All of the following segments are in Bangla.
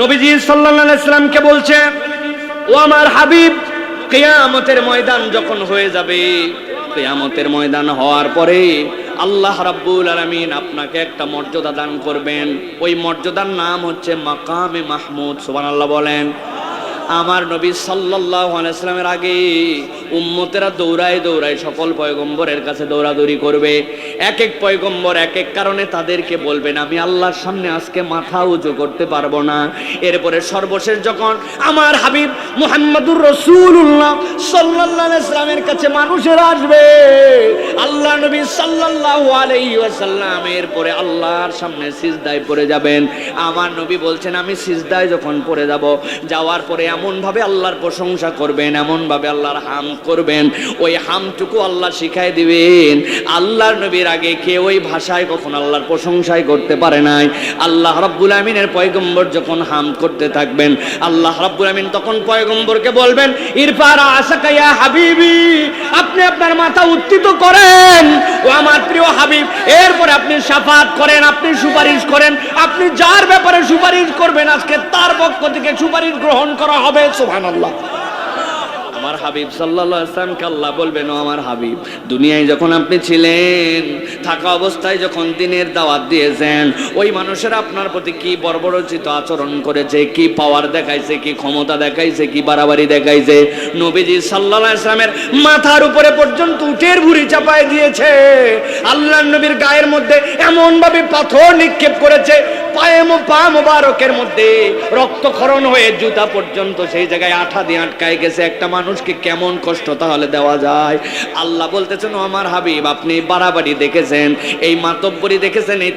নবীজি সাল্লাহামকে বলছে, ও আমার হাবিব, কেয়ামতের ময়দান যখন হয়ে যাবে, কেয়ামতের ময়দান হওয়ার পরে আল্লাহ রাব্বুল আলমিন আপনাকে একটা মর্যাদা দান করবেন। ওই মর্যাদার নাম হচ্ছে মাকামে মাহমুদ সুবান আল্লাহ বলেন। আমার নবী সাল্লাল্লাহু আলাইহি সাল্লামের আগে উম্মতেরা দৌড়ায় দৌড়ায় সকল পয়গম্বরের কাছে দৌড়াদৌড়ি করবে। এক এক পয়গম্বর এক এক কারণে তাদেরকে বলবেন আমি আল্লাহর সামনে আজকে মাথা উঁচু করতে পারব না। এরপরে সর্বশেষ যখন আমার হাবিব মুহাম্মদুর রসুল্লাহ সাল্লাল্লাহু আলাইহি সাল্লামের কাছে মানুষের আসবে, আল্লাহ নবী সাল্লাল্লাহু আলাইহি ওয়াসাল্লাম এরপরে আল্লাহর সামনে সিজদায় পড়ে যাবেন। আমার নবী বলছেন, আমি সিজদায় যখন পড়ে যাব, যাওয়ার পরে এমন ভাবে আল্লাহর প্রশংসা করবেন এমন ভাবে আল্লাহর হাম করবেন, ওই হামটুকু আল্লাহ শিখাই দিবেন। আল্লাহর নবীর আগে কেউ ওই ভাষায় কখন আল্লাহর প্রশংসাই করতে পারে নাই। আল্লাহ রাব্বুল আমিনের পয়গম্বর যখন হাম করতে থাকবেন, আল্লাহ রাব্বুল আমিন তখন পয়গম্বরকে বলবেন, ইরফার আশাকাইয়া হাবিবি, আপনি আপনার মাথা উত্থিত করেন। ও আমার প্রিয় হাবিব, এরপরে আপনি সাফাত করেন, আপনি সুপারিশ করেন, আপনি যার ব্যাপারে সুপারিশ করবেন, আজকে তার পক্ষ থেকে সুপারিশ গ্রহণ করা হবে সুবহানাল্লাহ। আমার হাবিব সাল্লাল্লাহু আলাইহি সাল্লামকে আল্লাহ বলবেন আমার হাবিব, দুনিয়ায় যখন আপনি ছিলেন, থাকা অবস্থায় যখন দিনের দাওয়াত দিয়েছেন, ওই মানুষেরা আপনার প্রতি কি বর্বরচিত আচরণ করেছে, কি পাওয়ার দেখাইছে, কি ক্ষমতা দেখাইছে, কি বাড়াবাড়ি দেখাইছে? নবীজি সাল্লাল্লাহু আলাইহি সাল্লামের মাথার উপরে পর্যন্ত উটের ভুঁড়ি চাপায় দিয়েছে। আল্লাহ নবীর গায়ের মধ্যে এমন ভাবে পাথর নিক্ষেপ করেছে পায়ে মধ্যে রক্তক্ষরণ হয়ে জুতা পর্যন্ত সেই জায়গায় আঠা দিয়ে আটকায় গেছে। একটা মানুষকে কেমন কষ্ট তাহলে দেওয়া যায়? আল্লাহ বলতেছেন আমার হাবিব, আপনি বাড়াবাড়ি দেখেছেন, এই মাতব্বরি দেখেছেন, এই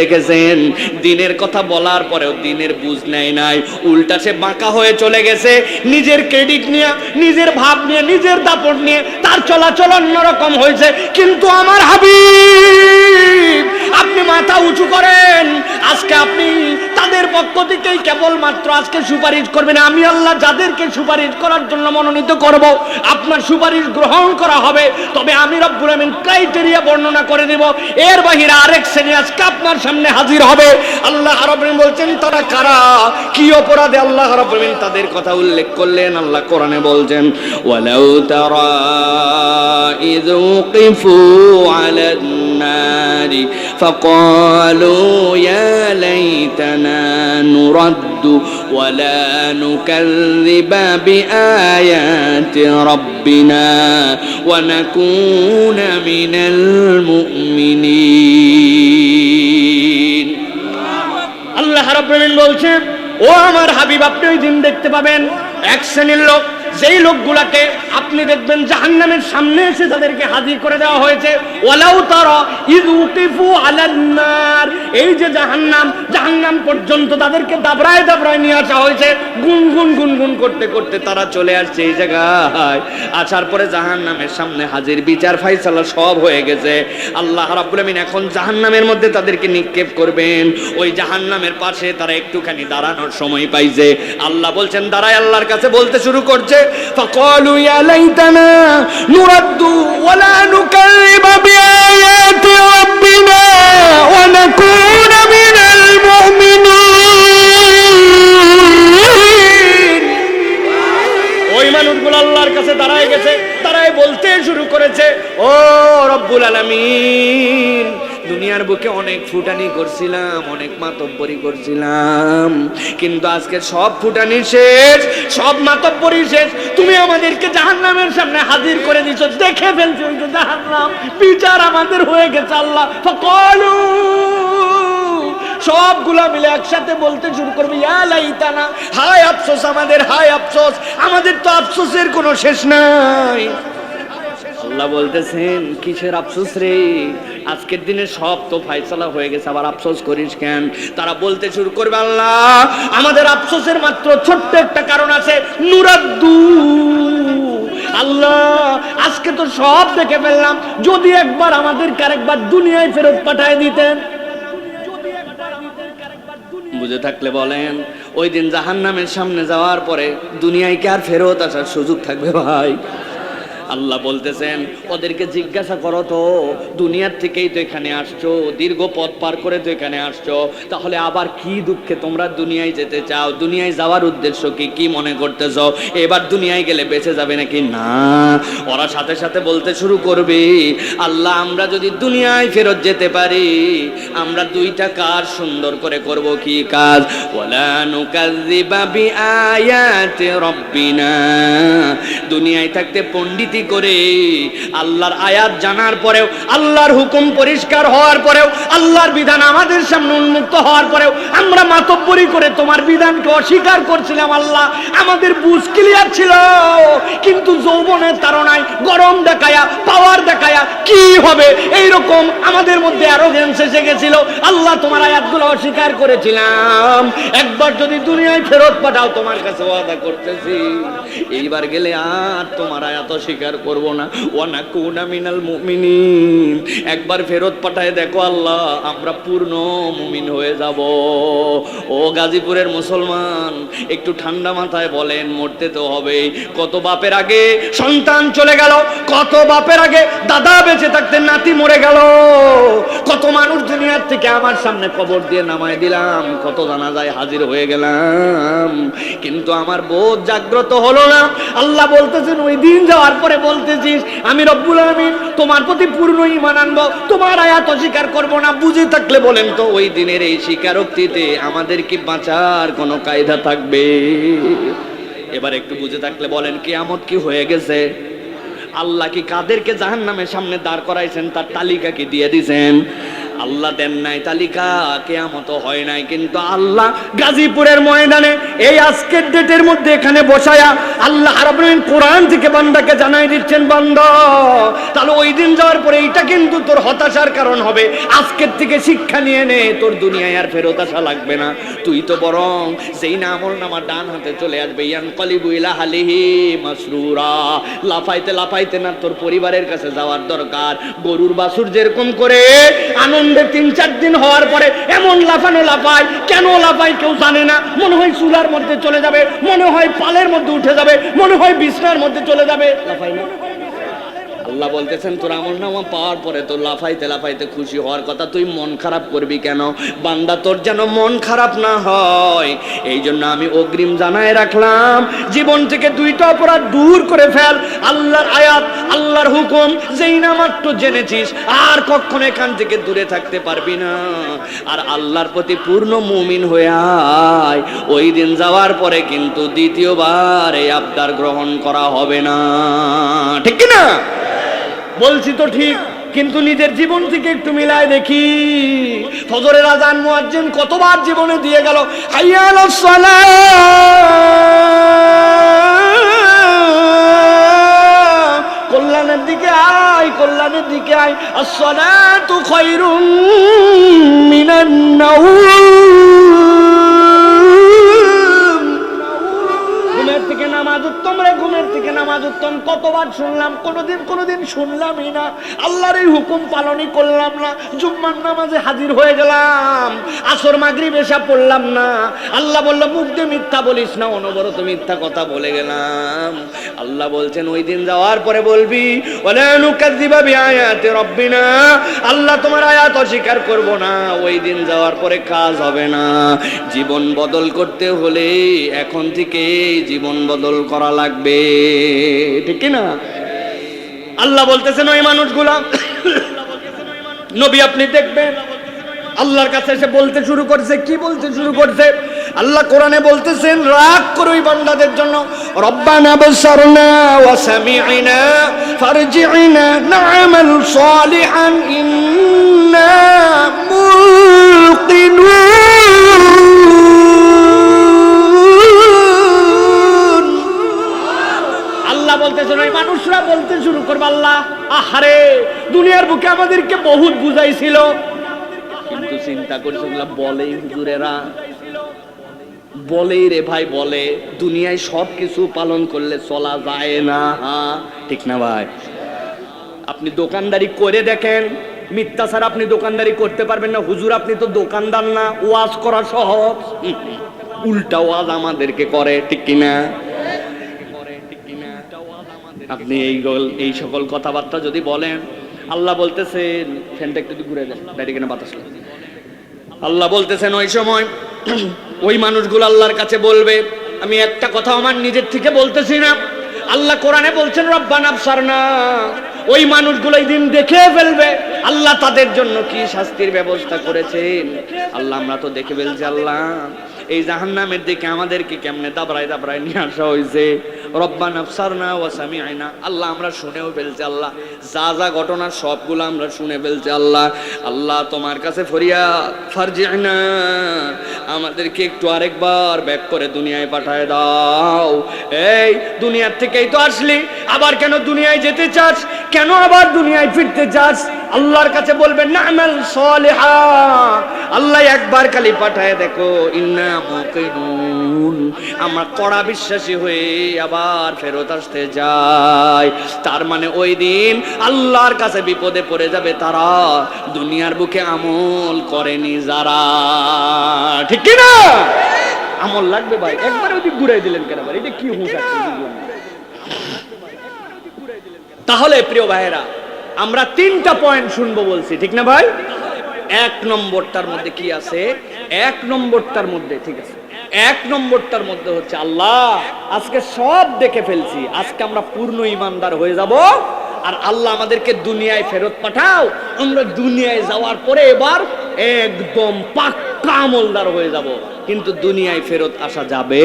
দেখেছেন। দিনের কথা বলার পরেও দিনের বুঝ নেয় নাই। উল্টা সে বাঁকা হয়ে চলে গেছে। নিজের ক্রেডিট নিয়ে, নিজের ভাব নিয়ে, নিজের দাপট নিয়ে তার চলাচল অন্যরকম হয়েছে। কিন্তু আমার হাবিব, আপনি মাথা উঁচু করেন। আজকে আপনি তাদের পক্ষ থেকেই কেবলমাত্র আজকে সুপারিশ করবেন। আমি আল্লাহ যাদেরকে সুপারিশ করার জন্য মনোনীত করব, আপনার সুপারিশ গ্রহণ করা হবে। তবে আমি রব্বুল আমিন ক্রাইটেরিয়া বর্ণনা করে দেব। এর বাহিরে আরেক শ্রেণি আজকে আপনার সামনে হাজির হবে। আল্লাহ আরবিন বলছেন, তারা কারা? কি অপরাধে আল্লাহ রবিন তাদের কথা উল্লেখ করলেন? আল্লাহ কোরআনে বলছেন, ওয়ালাউ তারা ইযু কিফু আলা النار فقالوا يا ليتنا نرد ولا نكذب بآيات ربنا ونكون من المؤمنين আল্লাহ রাব্বুল বলছেন ও আমার হাবিব আপনি ওই দিন দেখতে পাবেন এক শ্রেণীর লোক যেই লোকগুলাকে আপনি দেখবেন জাহান্নামের সামনে এসে তাদেরকে হাজির করে দেওয়া হয়েছে। ওয়ালাউ তারা ইজ উকিফু আলান নার এই যে জাহান্নাম জাহান্নাম পর্যন্ত তাদেরকে দাবড়ায় দাবড়ায় নিয়ে আসা হয়েছে। গুনগুন গুনগুন করতে করতে তারা চলে আসছে এই জায়গায়। আসার পরে জাহান্নামের সামনে হাজির। বিচার ফাইসালা সব হয়ে গেছে। আল্লাহ রাব্বুল আমিন এখন জাহান্নামের মধ্যে তাদেরকে নিক্ষেপ করবেন। ওই জাহান্নামের পাশে তারা একটুখানি দাঁড়ানোর সময় পাইছে। আল্লাহ বলছেন, দাঁড়ায় আল্লাহর কাছে বলতে শুরু করছে ওয়ালা নুকাল্লিবা মিন দাঁড়ায় গেছে, তারাই বলতে শুরু করেছে, ও রব্বুল আলামিন, দুনিয়ার বুকে অনেক ফুটানি করছিলাম, অনেক মাতব্বরি করছিলাম, কিন্তু আজকে সব ফুটানি শেষ, সব মাতব্বরি শেষ। তুমি আমাদেরকে জাহান্নামের সামনে হাজির করে দিছো, দেখে ফেলছো জাহান্নাম, বিচার আমাদের হয়ে গেছে আল্লাহ, ফকলু সবগুলা মিলে একসাথে বলতে শুরু করবে, ইয়া লাইতানা, হায় আফসোস আমাদের, হায় আফসোস, আমাদের তো আফসোসের কোনো শেষ নাই। আল্লাহ বলতেছেন, কিসের আফসোস রে? আজকের দিনে সব তো ফাইসালা হয়ে গেছে, আবার আফসোস করিস কেন? তারা বলতে শুরু করবে, আল্লাহ, আমাদের আফসোসের মাত্র ছোট্ট একটা কারণ আছে, নুরাদ্দু। আল্লাহ, আজকে তো সব দেখে ফেললাম, যদি একবার আমাদেরকে আরেকবার দুনিয়ায় ফেরত পাঠায় দিতেন। বুঝে থাকলে বলেন, ওই দিন জাহান্নামের সামনে যাওয়ার পরে দুনিয়ায় কি আর ফেরত আসার সুযোগ থাকবে ভাই? আল্লাহ বলতেছেন, ওদেরকে জিজ্ঞাসা করো তো, দুনিয়ার থেকেই তো এখানে আসছো, দীর্ঘ পথ পার করে তো এখানে আসছো, তাহলে আবার কি দুঃখে তোমরা দুনিয়ায় যেতে চাও? দুনিয়ায় যাওয়ার উদ্দেশ্য কি? কি মনে করতেছ? এবার দুনিয়ায় গেলে বেঁচে যাবে নাকি? না। ওরা সাথে সাথে বলতে শুরু করবে, আল্লাহ, আমরা যদি দুনিয়ায় ফেরত যেতে পারি, আমরা দুইটা কাজ সুন্দর করে করব। কি কাজ? নুকাযযিবা বিআয়াতি রাব্বিনা। দুনিয়ায় থাকতে পণ্ডিতি করে। আল্লাহর আয়াত জানার পরেও, আল্লাহর হুকুম পরিষ্কার হওয়ার পরেও, আল্লাহর বিধান আমাদের সামনে উন্মুক্ত হওয়ার পরেও, আমরা মাতব্বরি করে তোমার বিধানকে অস্বীকার করছিলাম আল্লাহ। আমাদের বুঝ ক্লিয়ার ছিল। কিন্তু যৌবনের তারনায় গরম দেখায়া পাওয়ার দেখায়া কি হবে? এইরকম আমাদের মধ্যে অ্যারোগেন্স এসে গেছিল। আল্লাহ তোমার আয়াতগুলো অস্বীকার করেছিলাম। একবার যদি দুনিয়ায় ফেরত পাঠাও, তোমার কাছে ওয়াদা করতেছি। এইবার গেলে আর তোমার আয়াত অস্বীকার করব না। ওয়ানা কুনা মিনাল মুমিনিন। একবার ফেরত পাঠায় দেখো আল্লাহ, আমরা পূর্ণ মুমিন হয়ে যাব। ও গাজীপুরের মুসলমান, একটু ঠান্ডা মাথায় বলেন, মরতে তো হবে কত বাপের আগে সন্তান চলে গেল, কত বাপের আগে দাদা বেঁচে থাকতে নাতি মরে গেল। কত মানুষ দুনিয়ার থেকে আমার সামনে কবর দিয়ে নামায় দিলাম, কত জানা যায় হাজির হয়ে গেলাম। কিন্তু আমার বোধ জাগ্রত হলো না। আল্লাহ বলতেছেন, ওই দিন যাওয়ার পরে বলতেছিস, আমি রব্বুল আলমিন তোমার প্রতি পূর্ণ ইমান আনব, তোমার আয়াত অস্বীকার করব না, বুঝে থাকলে বলেন তো, ওই দিনের এই স্বীকারোক্তিতে আমাদের কি বাঁচার কোনো কায়দা থাকবে? এবার একটু বুঝে থাকলে বলেন কি আমত কি হয়ে গেছে? আল্লাহ কি কাদেরকে জাহান নামের সামনে দাঁড় করাইছেন, তার তালিকা কি দিয়ে দিছেন? আল্লাহ দেন নাই তালিকা, কেয়ামত হয় নাই, কিন্তু আল্লাহ গাজীপুরের ময়দানে এই আজকের ডেটের মধ্যে এখানে বসায়া আল্লাহ রাব্বুল কোরআন থেকে বান্দাকে জানাই দিচ্ছেন, বান্দা, তাহলে ওই দিন যাওয়ার পরে এইটা কিন্তু তোর হতাশার কারণ হবে। আজকের থেকে শিক্ষা নিয়ে নে, তোর দুনিয়ায় আর ফেরত আসা লাগবে না। তুই তো বরং সেই না আমল নামা ডান হাতে চলে আসবে ইয়ান কলিবু ইলা হালিহি মাসরুরা। লাফাইতে লাফাইতে না তোর পরিবারের কাছে যাওয়ার দরকার। গরুর বাসুর যেরকম করে আনন্দে তিন চার দিন হওয়ার পরে এমন লাফানো লাফায়, কেন লাফায় কেউ জানে না। মনে হয় চুলার মধ্যে চলে যাবে, মনে হয় পালের মধ্যে উঠে যাবে, মনে হয় বিছনার মধ্যে চলে যাবে। লাফাই না। আল্লাহ বলতেছেন, তোর আমল নামা পাওয়ার পরে তো লাফাইতে লাফাইতে খুশি হওয়ার কথা তুই মন খারাপ করবি কেন? বান্দা, তোর যেন মন খারাপ না হয়। এই জন্য আমি অগ্রিম জানায় রাখলাম, জীবন থেকে দুইটা অপরাধ দূর করে ফেল। আল্লাহর আয়াত, আল্লাহর হুকুম, যেই না মাত্র জেনেছিস, আর কখনো এখান থেকে দূরে থাকতে পারবি না। আর আল্লাহর প্রতি পূর্ণ মুমিন হয়ে আয়। ওই দিন যাওয়ার পরে কিন্তু দ্বিতীয়বার এই আবদার গ্রহণ করা হবে না। ঠিক না বলছি তো ঠিক, কিন্তু নিজের জীবন থেকে একটু মিলায় দেখি। ফজরের আজান মুয়াজ্জিন কতবার জীবনে দিয়ে গেল, হাইয়াল কল্যাণের দিকে আয়, কল্যাণের দিকে আয়, আসসালাতু খায়রুম মিনান নাওম নামাজ উত্তম রে ঘুমের থেকে নামাজ উত্তম কতবার শুনলাম? কোনোদিন কোনোদিন শুনলামই না। আল্লাহর এই হুকুম পালনই করলাম না। জুম্মার নামাজে হাজির হয়ে গেলাম। আসর মাগরিব এসা পড়লাম না। আল্লাহ বলল, মুখ দিয়ে মিথ্যা বলিস না, অনবরত মিথ্যা কথা বলে গেলাম। আল্লাহ বলছেন, ওই দিন যাওয়ার পরে বলবি রাব্বিনা। আল্লাহ, তোমার আয়াত অস্বীকার করব না। ওই দিন যাওয়ার পরে কাজ হবে না। জীবন বদল করতে হলে এখন থেকে জীবন বদল করা লাগবে। ঠিক না আল্লাহ বলতেছেন ওই মানুষগুলা, নবী আপনি দেখবেন। আল্লাহর কাছে এসে বলতে শুরু করছে, কি বলতে শুরু করছে? আল্লাহ কোরআনে বলতেছেন, রাগ করো ওই বান্দাদের জন্য। রব্বানা বসারনা ওয়া সামি'না ফারজি'না না'মাল সালিহান ইন্না মুকিনুন আল্লাহ বলতেছেন মানুষরা বলতে শুরু করবে, আল্লাহ, আহারে, দুনিয়ার বুকে আমাদেরকে বহুত বুঝাইছিল। কিন্তু চিন্তা করছে ওগুলা বলেই হুজুরেরা। বলেই রে ভাই, বলে। দুনিয়ায় সব কিছু পালন করলে চলা যায় না হ্যাঁ? ঠিক না ভাই? আপনি দোকানদারি করে দেখেন, মিথ্যা ছাড়া আপনি দোকানদারি করতে পারবেন না। হুজুর, আপনি তো দোকানদার না, ওয়াজ করা সহজ। উল্টা ওয়াজ আমাদেরকে করে, ঠিক কিনা করে ঠিক কিনা? উল্টা ওয়াজ আমাদের আপনি এই গল- এই সকল কথাবার্তা যদি বলেন আল্লাহ বলতেছেন ফ্যানটা একটু ঘুরে দেন বাইরে কেন বাতাস আল্লাহ বলতেছেন ওই সময় ওই মানুষগুলো আল্লাহর কাছে বলবে আমি একটা কথা আমার নিজের থেকে বলতেছি না। আল্লাহ কোরআনে বলছেন রব্বান আফসার না ওই মানুষগুলো এই দিন দেখে ফেলবে আল্লাহ তাদের জন্য কি শাস্তির ব্যবস্থা করেছেন? আল্লাহ আমরা তো দেখে ফেলছি আল্লাহ। এই জাহান্নামের দিকে আমাদেরকে কেমনে দাবড়ায় দাবড়ায় নিয়ে আসা হয়েছে রব্বান আফসার না ওয়াসামি আয়না আল্লাহ আমরা শুনেও ফেলছি, আল্লাহ। যা যা ঘটনা সবগুলো আমরা শুনে ফেলছি, আল্লাহ। আল্লাহ তোমার কাছে ফরিয়া ফারজি না আমাদেরকে একটু আরেকবার ব্যাক করে দুনিয়ায় পাঠায় দাও। এই, দুনিয়ার থেকেই তো আসলি, আবার কেন দুনিয়ায় যেতে চাস? কেন আবার দুনিয়ায় ফিরতে চাস? আল্লাহর কাছে বলবেন না আমাল সলিহা। আল্লাহ একবার খালি পাঠায় দেখো ইন্না মুকিনুন। আমরা কড়া বিশ্বাসী হয়ে আবার ফেরত আসতে যায়। তার মানে ওই দিন আল্লাহর কাছে বিপদে পড়ে যাবে তারা দুনিয়ার বুকে আমল করেনি যারা। ঠিক কি না? আমল লাগবে ভাই একবার ওদিক ঘুরাই দিলেন কেন ভাই? এটা কি হুঁশ আছে? তাহলে প্রিয় ভাইয়েরা আমরা তিনটা পয়েন্ট শুনব বলছি, ঠিক না ভাই? এক নম্বরটার মধ্যে কি আছে? এক নম্বরটার মধ্যে, ঠিক আছে। এক নম্বরটার মধ্যে হচ্ছে আল্লাহ, আজকে সব দেখে ফেলছি। আজকে আমরা পূর্ণ ইমানদার হয়ে যাব। আর আল্লাহ আমাদেরকে দুনিয়ায় ফেরত পাঠাও। আমরা দুনিয়ায় যাওয়ার পরে এবার একদম পাক্কা আমলদার হয়ে যাব। কিন্তু দুনিয়ায় ফেরত আসা যাবে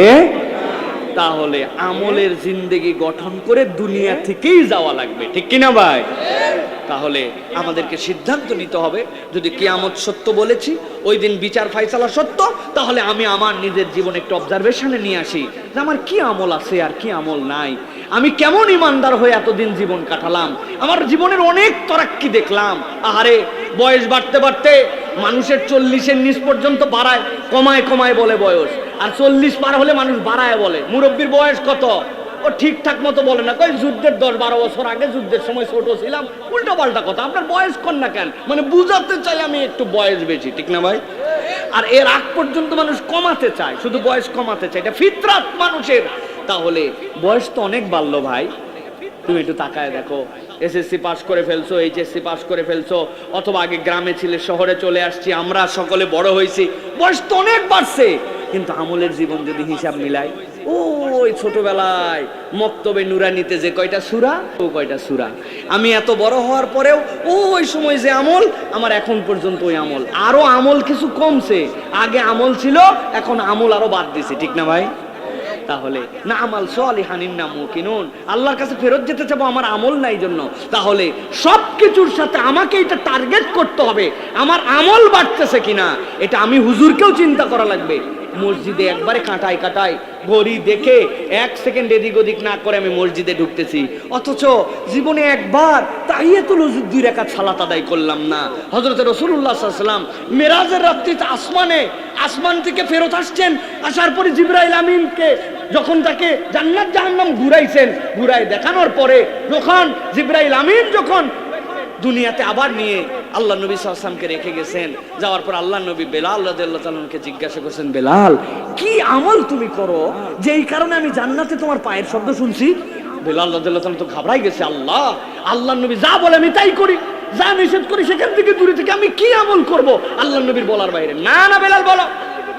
তাহলে আমলের জিন্দেগি গঠন করে দুনিয়া থেকেই যাওয়া লাগবে। ঠিক কিনা ভাই? তাহলে আমাদেরকে সিদ্ধান্ত নিতে হবে, যদি কিয়ামত সত্য বলেছি, ওই দিন বিচার ফাইসালা সত্য, তাহলে আমি আমার নিজের জীবনে একটু অবজারভেশনে নিয়ে আসি যে আমার কি আমল আছে আর কি আমল নাই। আমি কেমন ইমানদার হয়ে এতদিন জীবন কাটালাম? আমার জীবনের অনেক তরাক্কি দেখলাম। আহারে, বয়স বাড়তে বাড়তে মানুষের চল্লিশের নিচ পর্যন্ত বাড়ায়, কমায় কমায় বলে বয়স। আর চল্লিশ পার হলে মানুষ বাড়ায় বলে। মুরব্বীর বয়স কত? ও ঠিকঠাক মতো বলে না। কই যুদ্ধের দশ বারো বছর আগে যুদ্ধের সময় ছোট ছিলাম, উল্টো পাল্টা কথা। আপনার বয়স কর না কেন? মানে বুঝাতে চাই আমি একটু বয়স বেশি, ঠিক না ভাই? আর এর আগ পর্যন্ত মানুষ কমাতে চায়, শুধু বয়স কমাতে চায়। এটা ফিতরাত মানুষের। তাহলে বয়স তো অনেক বাড়লো ভাই। তুমি একটু তাকায় দেখো। এসএসসি পাস করে ফেলছো, এইচএসসি পাস করে ফেলছো, অথবা আগে গ্রামে ছিলে, শহরে চলে আসছি, আমরা সকলে বড় হয়েছি। বয়স তো অনেক বাড়ছে। কিন্তু আমলের জীবন যদি হিসাব মিলাই ওই ছোটবেলায় মক্তবে নুরানিতে যে কয়টা সুরা, ও কয়টা সুরা। আমি এত বড় হওয়ার পরেও ওই সময় যে আমল, আমার এখন পর্যন্ত ওই আমল। আরও আমল কিছু কমছে। আগে আমল ছিল, এখন আমল আরও বাদ দিছে। ঠিক না ভাই? তাহলে, না আমাল সালিহানিন না মুকিনুন। আল্লাহর কাছে ফেরত যেতে চাবো, আমার আমল নাই জন্য। তাহলে সব কিছুর সাথে আমাকে এটা টার্গেট করতে হবে। আমার আমল বাড়তেছে কিনা, এটা আমি হুজুরকেও চিন্তা করা লাগবে। মসজিদে একবারে কাঁটায় কাঁটায় ঘড়ি দেখে এক সেকেন্ড এদিক ওদিক না করে আমি মসজিদে ঢুকতেছি। অথচ জীবনে একবার তাহিয়াতুল হুজুর দুই রেখা সালাত আদায় করলাম না। হজরত রসুল্লাহ সাল্লাম মেরাজের রাত্রিতে আসমানে, আসমান থেকে ফেরত আসছেন, আসার পরে জিব্রাইল আমিনকে যখন তাকে জান্নাত জাহান্নাম ঘুরাইছেন ঘুরাই দেখানোর পরে যখন জিব্রাইল আমিন যখন দুনিয়াতে আবার নিয়ে আল্লাহ নবী সাল্লামকে রেখে গেছেন। যাওয়ার পর আল্লাহ নবী বেলাল তাআলাকে জিজ্ঞাসা করছেন, বেলাল, কি আমল তুমি করো? যেই কারণে আমি জান্নাতে তোমার পায়ের শব্দ শুনছি? বেলাল তো ঘাবড়াই গেছে, আল্লাহ আল্লাহ নবী যা বলে আমি তাই করি। যা নিষেধ করি সেখান থেকে দূরে থেকে আমি কি আমল করব? আল্লাহ নবীর বলার বাইরে, না না বেলাল, বলো।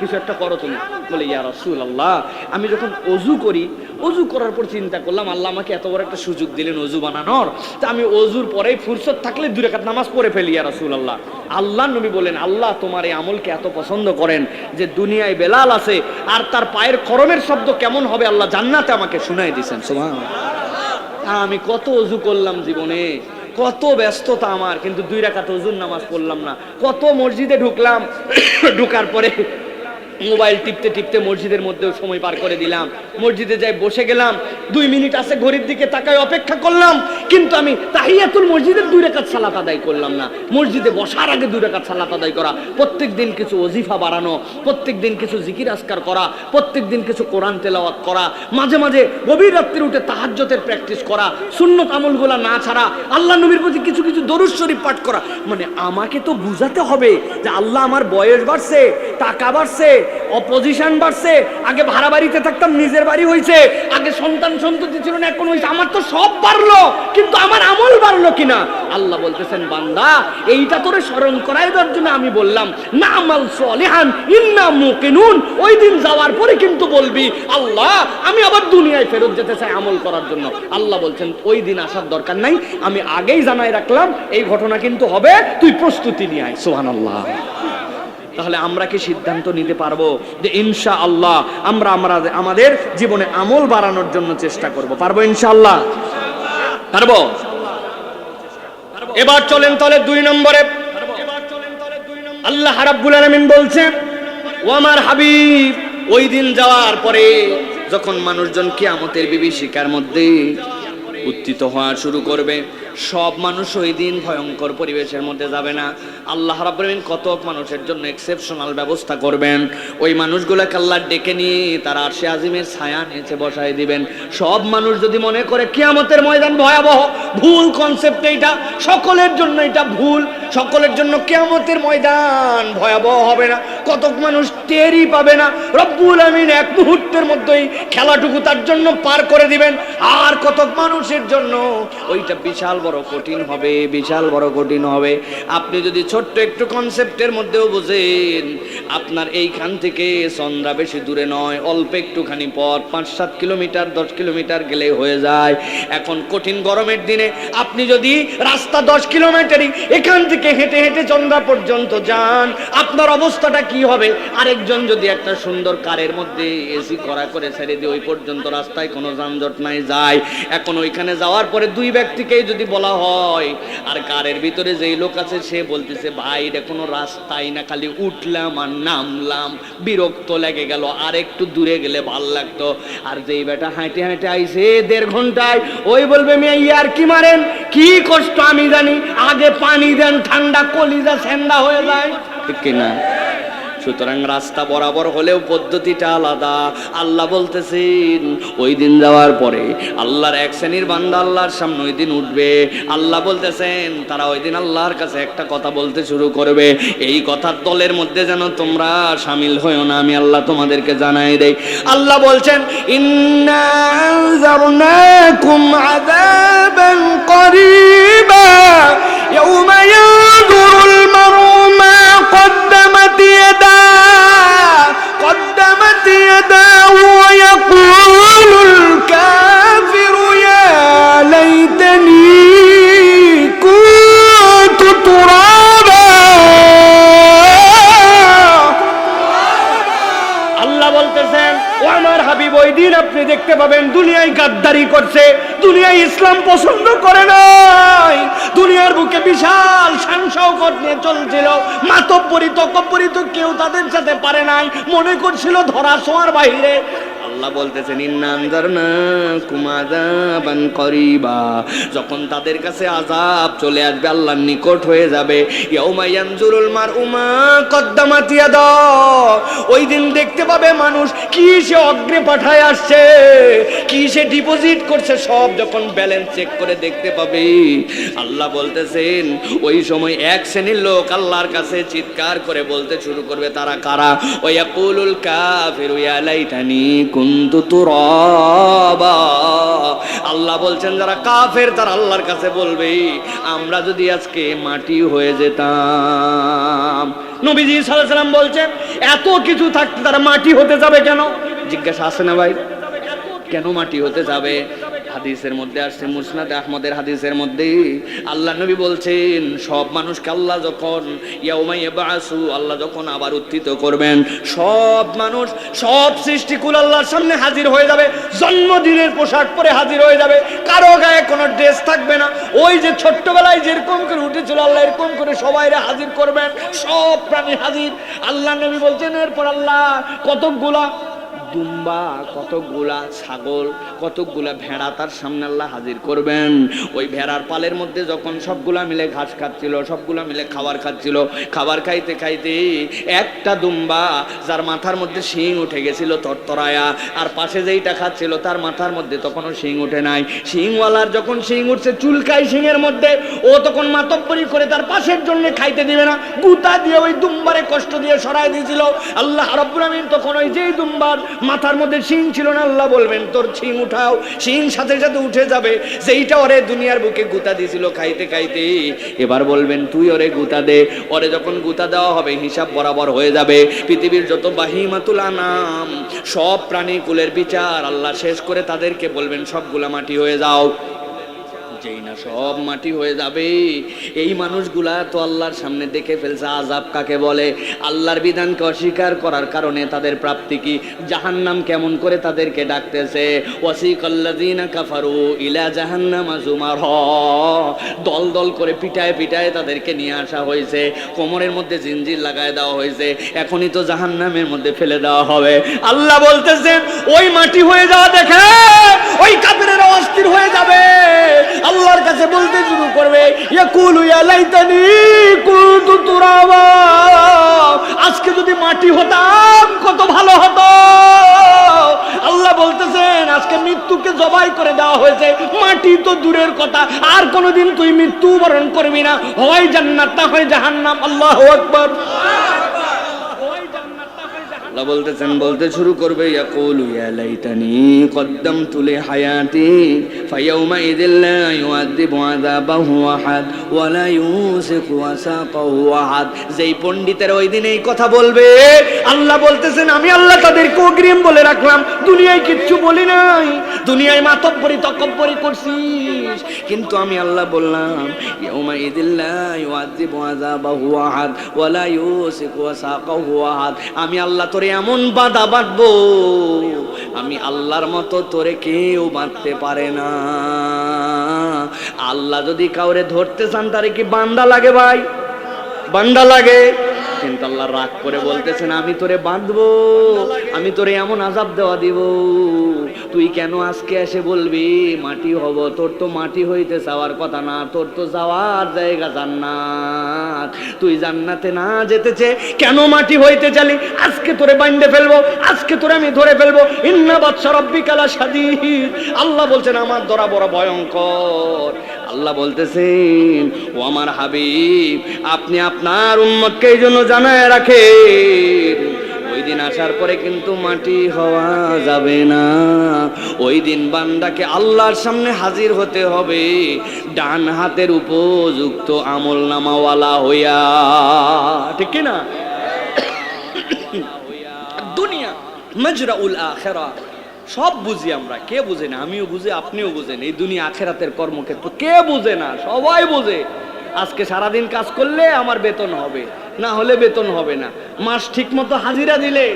কিছু একটা করো তুমি। বলে, ইয়া রসুল আল্লাহ আমি যখন অজু করি, অজু করার পর চিন্তা করলাম, আল্লাহ আমাকে এত বড় একটা সুযোগ দিলেন অজু বানানোর। তা আমি অজুর পরেই ফুরসত থাকলে দূরে কাত নামাজ পড়ে ফেলি, ইয়া রসুল আল্লাহ আল্লাহ নবী বলেন, আল্লাহ তোমার এই আমলকে এত পছন্দ করেন যে দুনিয়ায় বেলাল আছে আর তার পায়ের করমের শব্দ কেমন হবে আল্লাহ জান্নাতে আমাকে শুনাই দিয়েছেন সোমান আমি কত অজু করলাম জীবনে, কত ব্যস্ততা আমার, কিন্তু দুই রাকাত অজুর নামাজ পড়লাম না। কত মসজিদে ঢুকলাম, ঢুকার পরে মোবাইল টিপতে টিপতে মসজিদের মধ্যেও সময় পার করে দিলাম। মসজিদে যাই বসে গেলাম, দুই মিনিট আছে ঘড়ির দিকে তাকায় অপেক্ষা করলাম কিন্তু আমি তাহিয়াতুল মসজিদের দুই রেখাত সালাত আদায় করলাম না। মসজিদে বসার আগে দুই রেখাত সালাত আদায় করা। প্রত্যেক দিন কিছু ওজিফা বাড়ানো প্রত্যেক দিন কিছু জিকির আসকার করা প্রত্যেক দিন কিছু কোরআন তেলাওয়াত করা, মাঝে মাঝে গভীর রাত্রির উঠে তাহাজ্জতের প্র্যাকটিস করা, সুন্নত আমলগুলা না ছাড়া আল্লাহ নবীর প্রতি কিছু কিছু দরুদ শরীফ পাঠ করা। মানে আমাকে তো বুঝাতে হবে যে আল্লাহ আমার বয়স বাড়ছে, টাকা বাড়ছে অপোজিশন বাড়ছে, আগে ভাড়া বাড়িতে থাকতাম, নিজের বাড়ি হয়েছে আগে সন্তান সন্ততি ছিল না, এখন হয়েছে আমার তো সব বাড়লো। কিন্তু আমার আমল বাড়লো কিনা? আল্লাহ বলতেছেন, বান্দা, এইটা তোরে স্মরণ করাই জন্য আমি বললাম, না আমাল সলিহান, ইন্না মুকিনুন। ওই দিন যাওয়ার পরে কিন্তু বলবি, আল্লাহ, আমি আবার দুনিয়ায় ফেরত যেতে চাই আমল করার জন্য। আল্লাহ বলছেন, ওই দিন আসার দরকার নাই, আমি আগেই জানাই রাখলাম, এই ঘটনা কিন্তু হবে, তুই প্রস্তুতি নিয়ে আয়। সুবহানাল্লাহ। তাহলে আমরা কি সিদ্ধান্ত নিতে পারব যে ইনশা আল্লাহ আমরা আমরা আমাদের জীবনে আমল বাড়ানোর জন্য চেষ্টা করব? পারব ইনশাআল্লাহ? এবার চলেন তাহলে দুই নম্বরে। আল্লাহ রাব্বুল আলামিন বলছে ও আমার হাবিব, ওই দিন যাওয়ার পরে যখন মানুষজন কিয়ামতের বিভীষিকার মধ্যে উত্থিত হওয়া শুরু করবে। সব মানুষ ওই দিন ভয়ঙ্কর পরিবেশের মধ্যে যাবে না। আল্লাহ রাব্বুল আলামিন কত মানুষের জন্য এক্সেপশনাল ব্যবস্থা করবেন। ওই মানুষগুলোকে আল্লাহ ডেকে নিয়ে তারা আরশে আজিমের ছায়া নিচে বসায় দিবেন। সব মানুষ যদি মনে করে কেয়ামতের ময়দান ভয়াবহ, ভুল কনসেপ্ট এইটা, সকলের জন্য এটা ভুল। সকলের জন্য কেয়ামতের ময়দান ভয়াবহ হবে না। কতক মানুষ টেরই পাবে না। রব্বুল আমিন এক মুহূর্তের মধ্যেই খেলাটুকু তার জন্য পার করে দিবেন। আর কতক মানুষের জন্য ওইটা বিশাল বড় কঠিন হবে, বিশাল বড় কঠিন হবে। আপনি যদি ছোট্ট একটু কনসেপ্টের মধ্যেও বোঝেন, আপনার এইখান থেকে চন্দ্রা বেশি দূরে নয়, অল্প একটুখানি পথ পাঁচ সাত কিলোমিটার, দশ কিলোমিটার গেলে হয়ে যায়। এখন কঠিন গরমের দিনে আপনি যদি রাস্তা দশ কিলোমিটারই এখান থেকে হেঁটে হেঁটে চন্দ্রা পর্যন্ত যান, আপনার অবস্থাটা কি হবে? আরেকজন যদি একটা সুন্দর কারের মধ্যে এসি করা করে ছেড়ে দিয়ে ওই পর্যন্ত রাস্তায় কোনো যানজট নাই, যায়। এখন ওইখানে যাওয়ার পরে দুই ব্যক্তিকেই যদি বলা হয়, আর কারের ভিতরে যেই লোক আছে সে বলতেছে, ভাই, এটা কোনো রাস্তাই না, খালি উঠলাম আর নামলাম, বিরক্ত লেগে গেল, আর একটু দূরে গেলে ভালো লাগতো। আর যেই বেটা হাঁটে হাঁটে আইসে দেড় ঘন্টায়, ওই বলবে, মেয়ে ইয়ার কি মারেন? কি কষ্ট আমি জানি, আগে পানি দেন, ঠান্ডা কলিজা ঠান্ডা হয়ে যায়। ঠিক কিনা? সুতরাং রাস্তা বরাবর হলেও পদ্ধতিটা আলাদা। আল্লাহ বলতেছেন, ওই দিন যাওয়ার পরে আল্লাহর এক শ্রেণির বান্দা আল্লাহর সামনে ওই দিন উঠবে। আল্লাহ বলতেছেন, তারা ওই দিন আল্লাহর কাছে একটা কথা বলতে শুরু করবে। এই কথার দলের মধ্যে যেন তোমরা সামিল হয়েও না, আমি আল্লাহ তোমাদেরকে জানাই দেই। আল্লাহ বলছেন, ইন্না করিবা قدمت يداه قدمت يداه ويقول নাই, মনে করছিল ধরা সোয়ার বাইরে। আল্লাহ বলতেছেন করিবা। যখন তাদের কাছে আজাব চলে আসবে আল্লাহ নিকট হয়ে যাবে। মার ইয়ানজুরুল মারউমা কদ্দামাত ইয়াদা। ওই দিন দেখতে পাবে মানুষ কি সে অগ্রে পাঠায় আসছে। কি সে ডিপোজিট করছে? সব যখন ব্যালেন্স চেক করে দেখতে পাবে। আল্লাহ বলতেছেন, ওই সময় এক শ্রেণির লোক আল্লাহর কাছে চিৎকার করে বলতে শুরু করবে, তারা কারা? ওয়াকুলুল কাফিরু, ইয়া লাইতানি কুনতু তুরাবা। আল্লাহ বলছেন, যারা কাফের, তারা আল্লাহর কাছে বলবে, আমরা যদি আজকে মাটি হয়ে যেতাম। নবীজি সাল্লাল্লাহু আলাইহি সাল্লাম বলছেন, এত কিছু থাকতে তারা মাটি হতে যাবে কেন? জিজ্ঞাসা আছে না ভাই? কেন মাটি হতে যাবে? হাদিসের মধ্যে আসছে, মুসনাদ আহমদের হাদিসের মধ্যে আল্লাহ নবী বলছেন, সব মানুষকে আল্লাহ যখন ইয়াউমাই বাসু আল্লাহ যখন আবার উত্থিত করবেন, সব মানুষ, সব সৃষ্টিকুল আল্লাহর সামনে হাজির হয়ে যাবে, জন্মদিনের পোশাক পরে হাজির হয়ে যাবে, কারও গায়ে কোনো ড্রেস থাকবে না, ওই যে ছোট্টবেলায় যেরকম করে উঠেছিল আল্লাহ, এরকম করে সবাইরে হাজির করবেন, সব প্রাণী হাজির। আল্লাহ নবী বলছেন, এরপর আল্লাহ কতকগুলা দুম্বা কতকগুলা ছাগল, কতকগুলা ভেড়া তার সামনে আল্লাহ হাজির করবেন। ওই ভেড়ার পালের মধ্যে যখন সবগুলা মিলে ঘাস খাচ্ছিল, সবগুলা মিলে খাবার খাচ্ছিল, খাবার খাইতে খাইতে একটা দুম্বা, যার মাথার মধ্যে শিং উঠে গেছিল তরতরায়া, আর পাশে যেইটা খাচ্ছিল তার মাথার মধ্যে তখনও শিং উঠে নাই। শিংওয়ালার যখন শিং উঠছে চুলকাই শিংয়ের মধ্যে, ও তখন মাতব্বরি করে তার পাশের জন্য খাইতে দিবে না। গুতা দিয়ে ওই দুম্বারে কষ্ট দিয়ে সরাই দিয়েছিল। আল্লাহ রব্বুল আমিন তখন ওই যেই দুম্বার মাথার মধ্যে শিং ছিল না, আল্লাহ বলবেন, তোর শিং উঠাও, শিং সাথে সাথে উঠে যাবে। যেইটা ওরে দুনিয়ার বুকে গুতা দিয়েছিল খাইতে খাইতে। এবার বলবেন, তুই ওরে গুতা দে। ওরে যখন গুতা দেওয়া হবে, হিসাব বরাবর হয়ে যাবে। পৃথিবীর যত বাহিমাতুল আনাম, সব প্রাণী কুলের বিচার আল্লাহ শেষ করে তাদেরকে বলবেন, সবগুলা মাটি হয়ে যাও। যেই না, সব মাটি হয়ে যাবে। এই মানুষগুলা তো আল্লাহর সামনে দেখে ফেলছে আজাব কাকে বলে? আল্লাহর বিধানকে অস্বীকার করার কারণে তাদের প্রাপ্তি কি? জাহান্নাম কেমন করে তাদেরকে ডাকতেছে? কাফারু ইলা জাহান্নাম জুমার। দল দল করে পিটায় পিটায় তাদেরকে নিয়ে আসা হয়েছে। কোমরের মধ্যে জিনজির লাগায় দেওয়া হয়েছে। এখনই তো জাহান্নামের মধ্যে ফেলে দেওয়া হবে। আল্লাহ বলতেছেন, ওই মাটি হয়ে যাওয়া দেখে, ওই কাফেরেরা অস্থির হয়ে যাবে। আল্লাহর কাছে বলতে শুরু করবে আজকে যদি মাটি হতাম, কত ভালো হতো। আল্লাহ বলতেছেন, আজকে মৃত্যুকে জবাই করে দেওয়া হয়েছে। মাটি তো দূরের কথা, আর কোনোদিন তুই মৃত্যু বরণ করবি না। হয় জান্নাত না হয় জাহান্নাম। আল্লাহু আকবার। আল্লাহ বলতেছেন, বলতে শুরু করবে যেই ওই দিন এই কথা বলবে, আল্লাহ বলতেছেন, আমি আল্লাহ তাদেরকে অগ্রিম বলে রাখলাম, দুনিয়ায় কিচ্ছু বলি নাই, দুনিয়ায় মাতব্বরি তকব্বরি করছিস। কিন্তু আমি আল্লাহ বললাম আমি আল্লাহ তোরে এমন বাধা বাঁধবো, আমি আল্লাহর মতো তোরে কেউ বাঁধতে পারে না। আল্লাহ যদি কাউরে ধরতে চান, তারে কি বান্দা লাগে ভাই? বান্দা লাগে। কিন্তু আল্লাহ রাগ করে বলতেছেন, আমি তোরে বাঁধবো, আমি তোরে এমন আজাব দেওয়া দিব। তুই কেন আজকে এসে বলবি, মাটি হব, তোর তো মাটি হইতে চাওয়ার কথা না, তোর তো যাওয়ার জায়গা জান্নাত। তুই জান্নাতে না যেতেছে কেন মাটি হইতে চালি? আজকে তোরে বান্ধে ফেলব, আজকে তোরে আমি ধরে ফেলব। ইন্না বাদশা রব্বিকালা সাদিদ আল্লাহ বলছেন, আমার ধরা বড় ভয়ঙ্কর আল্লাহ বলতেছেন, ও আমার হাবিব, আপনি আপনার উম্মতকে এই জন্য জানায় রাখেন। ওই দিন আসার পরে কিন্তু মাটি হওয়া যাবে না। ওই দিন বান্দাকে আল্লাহর সামনে হাজির হতে হবে। ডান হাতের উপযুক্ত আমল নামাওয়ালা হইয়া। ঠিক কি না দুনিয়া মজরা উল আখেরা সব বুঝি আমরা। কে বুঝে না? আমিও বুঝি, আপনিও বুঝেন। এই দুনিয়া আখেরাতের কর্মক্ষেত্র কে বুঝে না? সবাই বুঝে। আজকে সারাদিন কাজ করলে আমার বেতন হবে, না হলে বেতন হবে না। মাস ঠিক মতো হাজিরা দিলে,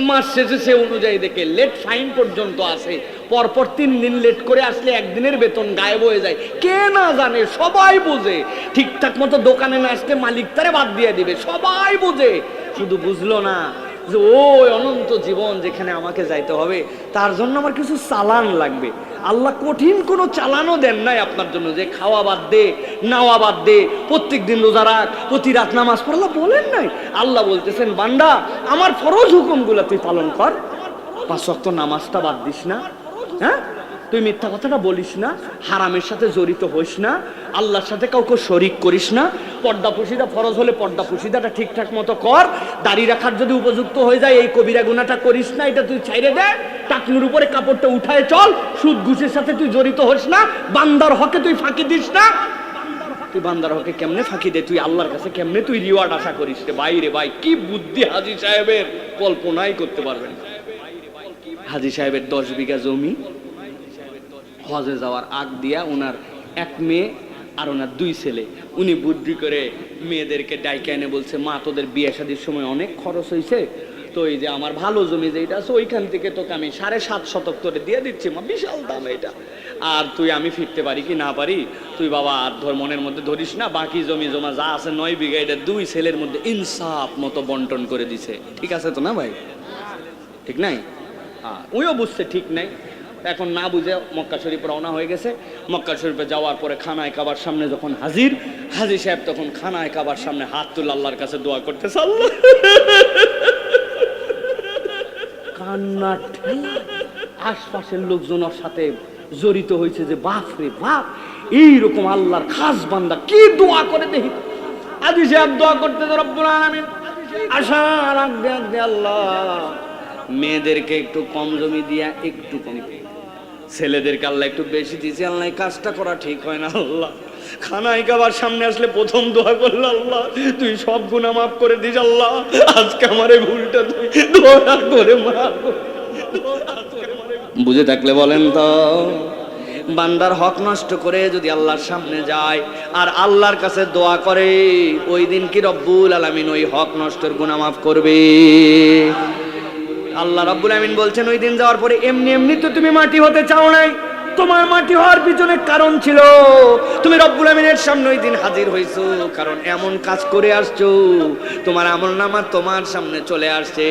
মাস শেষে সে অনুযায়ী দেখে লেট ফাইন পর্যন্ত আসে। পরপর তিন দিন লেট করে আসলে একদিনের বেতন গায়েব হয়ে যায়। কে না জানে, সবাই বোঝে। ঠিকঠাক মতো দোকানে না আসলে মালিক তারে বাদ দিয়ে দিবে। সবাই বোঝে। শুধু বুঝলো না যে, ওই অনন্ত জীবন যেখানে আমাকে যাইতে হবে, তার জন্য আমার কিছু চালান লাগবে। আল্লাহ কঠিন কোনো চালানও দেন নাই আপনার জন্য, যে খাওয়া বাদ দে, নাওয়া বাদ দে প্রত্যেক দিন রোজা রাখ, প্রতি রাত নামাজ পড়। বলেন নাই। আল্লাহ বলতেছেন বান্ডা আমার ফরজ হুকুমগুলো তুই পালন কর। পাঁচ নামাজটা বাদ দিস না। হ্যাঁ? তুই মিথ্যা কথাটা বলিস না, হারামের সাথে জড়িত হইস না, আল্লাহর সাথে কাউকে শরিক করিস না পর্দা পুশিদা ফরজ হলে পর্দা পুশিদাটা ঠিকঠাক মতো কর, দাড়ি রাখার যদি উপযুক্ত হয়ে যায়, এই কবিরা গুনাটা করিস না, এটা তুই ছাইরে দে, টাকনুর উপরে কাপড়টা উঠায় চল, সুদ ঘুষের সাথে তুই জড়িত হোস না, বান্দার হকে তুই ফাঁকি দিস না। তুই বান্দার হকে কেমনে ফাঁকি দে, তুই আল্লাহর কাছে কেমনে তুই রিওয়ার্ড আশা করিস রে ভাই রে ভাই, কি বুদ্ধি হাজি সাহেবের, কল্পনাই করতে পারবেন হাজি সাহেবের দশ বিঘা জমি হজে যাওয়ার আগ দিয়া ওনার এক মেয়ে আর ওনার দুই ছেলে। উনি বুদ্ধি করে মেয়েদেরকে ডাইকে এনে বলছে, মা, তোদের বিয়ে শাদির সময় অনেক খরচ হয়েছে তো এই যে আমার ভালো জমি যেটা আছে, ওইখান থেকে তোকে আমি সাড়ে সাত শতক তোরে দিয়ে দিচ্ছি। মা, বিশাল দাম এটা। আর তুই আমি ফিরতে পারি কি না পারি? তুই বাবা, আর ধর মনের মধ্যে ধরিস না, বাকি জমি জমা যা আছে নয় বিঘা, এটা দুই ছেলের মধ্যে ইনসাফ মতো বন্টন করে দিছে। ঠিক আছে তো না ভাই? ঠিক নাই? আর ওইও বুঝছে ঠিক নাই। এখন না বুঝে মক্কা শরীফ রওনা হয়ে গেছে। মক্কা শরীফে যাওয়ার পরে খানায় কাবার সামনে যখন হাজির হাজির সাহেব তখন খানায় কাবার সামনে হাত তুলে আল্লাহর কাছে দোয়া করতে আল্লাহ! কান্না আশপাশের লোকজন ওর সাথে জড়িত হয়েছে যে, বাপ রে বাপ, এইরকম আল্লাহর খাস বান্দা কি দোয়া করে দেখি? আদি সাহেব দোয়া করতে রব্বুল আলামিন, আশা রাখবে আল্লাহ। মেয়েদেরকে একটু কম জমি দিয়া একটু কম ছেলেদেরকে আল্লাহ একটু বেশি দিয়েছে, আল্লাহ কাজটা করা ঠিক হয় না, আল্লাহ। খানায় খাবার সামনে আসলে প্রথম দোয়া করল, আল্লাহ, তুই সব গুণা মাফ করে দিস, আল্লাহ। আজকে আমার এই ভুলটা তুই দোয়া করে মাফ। বুঝে থাকলে বলেন তো, বান্দার হক নষ্ট করে যদি আল্লাহর সামনে যায় আর আল্লাহর কাছে দোয়া করে, ওই দিন কি রব্বুল আলামিন ওই হক নষ্টের গুনাহ মাফ করবে? আল্লাহ রাব্বুল আমিন বলছেন, ওই দিন যাওয়ার পরে এমনি এমনি তো তুমি মাটি হতে চাও নাই। তোমার মাটি হওয়ার পিছনে কারণ ছিল। তুমি রব্বুল আমিনের সামনে ওই দিন হাজির হয়েছো কারণ এমন কাজ করে আসছো। তোমার আমল নামা তোমার সামনে চলে আসছে।